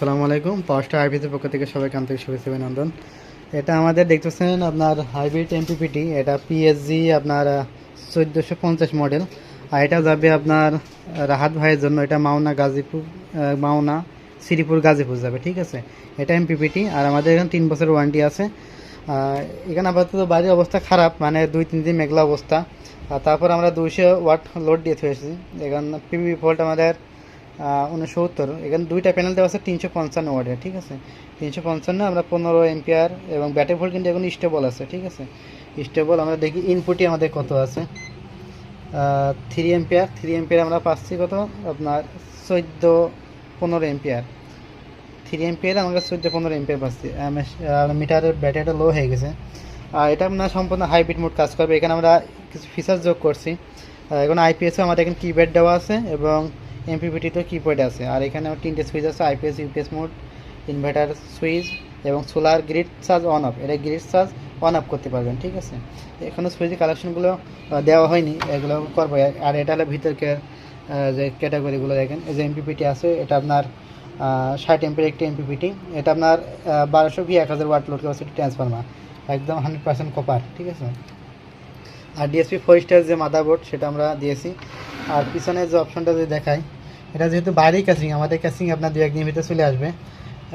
আসসালামু আলাইকুম। পাঁচটা আইপিসির পক্ষ থেকে সবাইকে আন্তরিক শুভেচ্ছা অভিনন্দন। এটা আমাদের দেখতেছেন আপনার হাইব্রিড এমপিপিটি এটা পিএসজি আপনার চোদ্দোশো পঞ্চাশ মডেল আর এটা যাবে আপনার রাহাত ভাইয়ের জন্য। এটা মাওনা গাজীপুর মাওনা শ্রীপুর গাজীপুর যাবে, ঠিক আছে? এটা এমপিপিটি আর আমাদের এখানে তিন বছর ওয়ারেন্টি আছে। এখানে আপাতত বাড়ির অবস্থা খারাপ মানে দুই, তিন দিন মেঘলা অবস্থা। আর তারপর আমরা দুইশো ওয়াট লোড দিয়ে থুয়েছি এখানে পিবি ভোল্ট আমাদের উনসত্তর। এখানে দুইটা প্যানেল দেওয়া আছে, তিনশো পঞ্চান্ন ওয়ার্ডের ঠিক আছে? তিনশো পঞ্চান্ন, আমরা পনেরো এম্পিয়ার এবং ব্যাটারি ভোল্ট কিন্তু এখন স্টেবল আছে, ঠিক আছে? স্টেবল আমরা দেখি ইনপুটই আমাদের কত আছে। থ্রি এম্পিয়ার থ্রি এম্পিয়ার আমরা পাচ্ছি কত? আপনার চোদ্দ পনেরো এম্পিয়ার থ্রি এম্পিয়ার আমরা চোদ্দ পনেরো এম্পিয়ার পাচ্ছি। মিটারের ব্যাটারিটা লো হয়ে গেছে। আর এটা আপনার সম্পূর্ণ হাইব্রিড মোড কাজ করবে। এখানে আমরা কিছু ফিচার্স যোগ করছি। এখন আইপিএসও আমাদের এখানে কিপ্যাড দেওয়া আছে এবং এমপিপিটিতেও কিপ্যাড আছে। আর এখানে আমার তিনটে সুইচ আছে IPS UPS mode inverter switch এবং solar grid charge on off এটা গ্রিড চার্জ অন অফ করতে পারবেন, ঠিক আছে? এখনও সুইচের কালেকশনগুলো দেওয়া হয়নি, এগুলো করব। আর এটা হলো ভিতরকে যে ক্যাটাগরিগুলো দেখেন, এই যে এমপিপিটি আছে, এটা আপনার ষাট এমপির একটি এমপিপিটি এটা আপনার বারোশো ভি এক হাজার ওয়াট লোড ক্যাপাসিটি ট্রান্সফার্মার একদম হান্ড্রেড পার্সেন্ট কপার ঠিক আছে? আর ডিএসপি ফোর স্টার যে মাদারবোর্ড সেটা আমরা দিয়েছি। আর পিছনে যে অপশনটা যদি দেখাই এটা যেহেতু বাইরেই ক্যাসিং আমাদের ক্যাসিং আপনার দু একদিন ভিতরে চলে আসবে।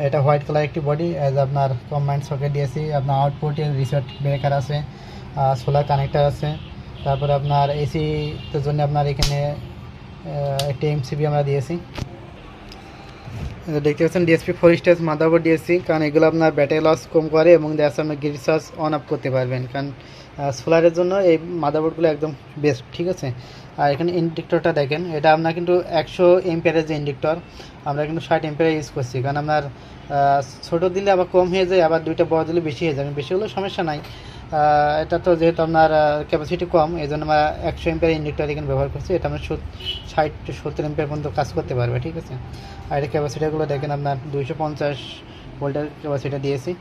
এটা হোয়াইট কালার একটি বডি অ্যাজ আপনার কম্বাইন্ড সকেট দিয়েছি আপনার আউটপুট রিসার্ট ব্রেকার আছে সোলার কানেক্টার আছে, তারপরে আপনার এসির জন্য আপনার এখানে একটি এমসিবি আমরা দিয়েছি। দেখতে পাচ্ছেন ডিএসপি ফোর স্টেজ মাদারবোর্ড দিয়েছি কারণ এগুলো আপনার ব্যাটারি লস কম করে এবং দেখা আপনার গ্রিড চার্জ অন আপ করতে পারবেন। কারণ সোলারের জন্য এই মাদারবোর্ডগুলো একদম বেস্ট ঠিক আছে? আর এখানে ইন্ডিক্টরটা দেখেন, এটা আপনার কিন্তু একশো এমপিয়ারের যে ইন্ডিক্টর, আমরা কিন্তু ষাট এমপিয়ার ইউজ করছি। কারণ আপনার ছোটো দিলে আবার কম হয়ে যায়, আবার দুইটা বড় দিলে বেশি হয়ে যাবে বেশি হলেও সমস্যা নাই। এটা তো যেহেতু আপনার ক্যাপাসিটি কম এই জন্য আমরা একশো এমপিয়ার ইন্ডিক্টর এখানে ব্যবহার করছি। এটা আমরা ষাট সত্তর এমপিয়ার পর্যন্ত কাজ করতে পারবে, ঠিক আছে? আর এটা ক্যাপাসিটারগুলো দেখেন আপনার দুইশো পঞ্চাশ ভোল্টের ক্যাপাসিটি দিয়েছি।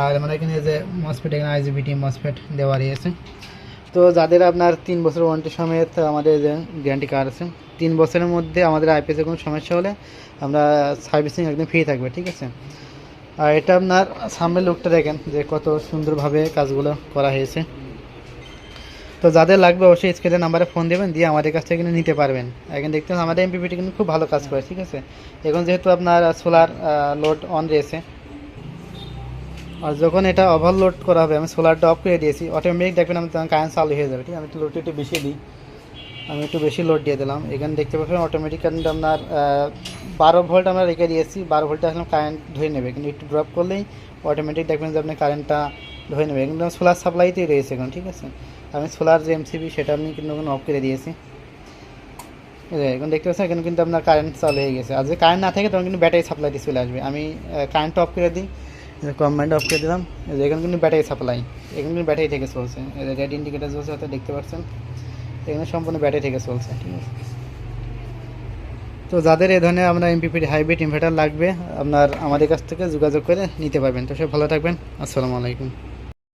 আর আমরা এখানে যে মসফেট এখানে আইজিবিটি মসফেট দেওয়া রয়েছে। তো যাদের আপনার তিন বছর ওয়ারেন্টি সমেত আমাদের যে গ্যারান্টি কার্ড আছে, তিন বছরের মধ্যে আমাদের আইপিএসের কোনো সমস্যা হলে আমরা সার্ভিসিং একদম ফ্রি থাকবে, ঠিক আছে? আর এটা আপনার সামনের লোকটা দেখেন যে কত সুন্দরভাবে কাজগুলো করা হয়েছে। তো যাদের লাগবে অবশ্যই স্ক্রিনের নাম্বারে ফোন দেবেন, দিয়ে আমাদের কাছ থেকে নিতে পারবেন। এখন দেখতে আমাদের এমপিপিটি কিন্তু খুব ভালো কাজ করে, ঠিক আছে? এখন যেহেতু আপনার সোলার লোড অন রয়েছে, আর যখন এটা ওভারলোড করা হবে, আমি সোলারটা অফ করে দিয়েছি অটোমেটিক দেখবেন আমি কারেন্ট চালু হয়ে যাবে, ঠিক আমি একটু লোডটা একটু বেশি দিই। আমি একটু বেশি লোড দিয়ে দিলাম। এখানে দেখতে পাচ্ছেন অটোমেটিক কারেন্ট আপনার বারো ভোল্ট আমরা রেখে দিয়েছি। বারো ভোল্টে আসলে কারেন্ট ধরে নেবে। কিন্তু একটু ড্রপ করলেই অটোমেটিক দেখবেন যে আপনি কারেন্টটা ধরে নেবে। কিন্তু সোলার সাপ্লাইতেই রয়েছে এখন, ঠিক আছে? আমি সোলার যে এমসিবি সেটা আমি কিন্তু এখন অফ করে দিয়েছি। এখন দেখতে পাচ্ছেন, এখানে কিন্তু আপনার কারেন্ট চালু হয়ে গেছে। আর যদি কারেন্ট না থাকে, তখন কিন্তু ব্যাটারি সাপ্লাইতে চলে আসবে। আমি কারেন্ট অফ করে দিই। কম্বাইন্ড অফ করে দিলাম। এখানে কিন্তু ব্যাটারি সাপ্লাই এখানে কিন্তু ব্যাটারি থেকে চলছে। রেড ইন্ডিকেটার চলছে হয়তো দেখতে পাচ্ছেন। এখানে সম্পূর্ণ ব্যাটারি থেকে চলছে। তো যাদের এ ধরনের আমরা এমপিপির হাইব্রিড ইনভার্টার লাগবে, আপনার আমাদের কাছ থেকে যোগাযোগ করে নিতে পারবেন। তো সব ভালো থাকবেন। আসসালামু আলাইকুম।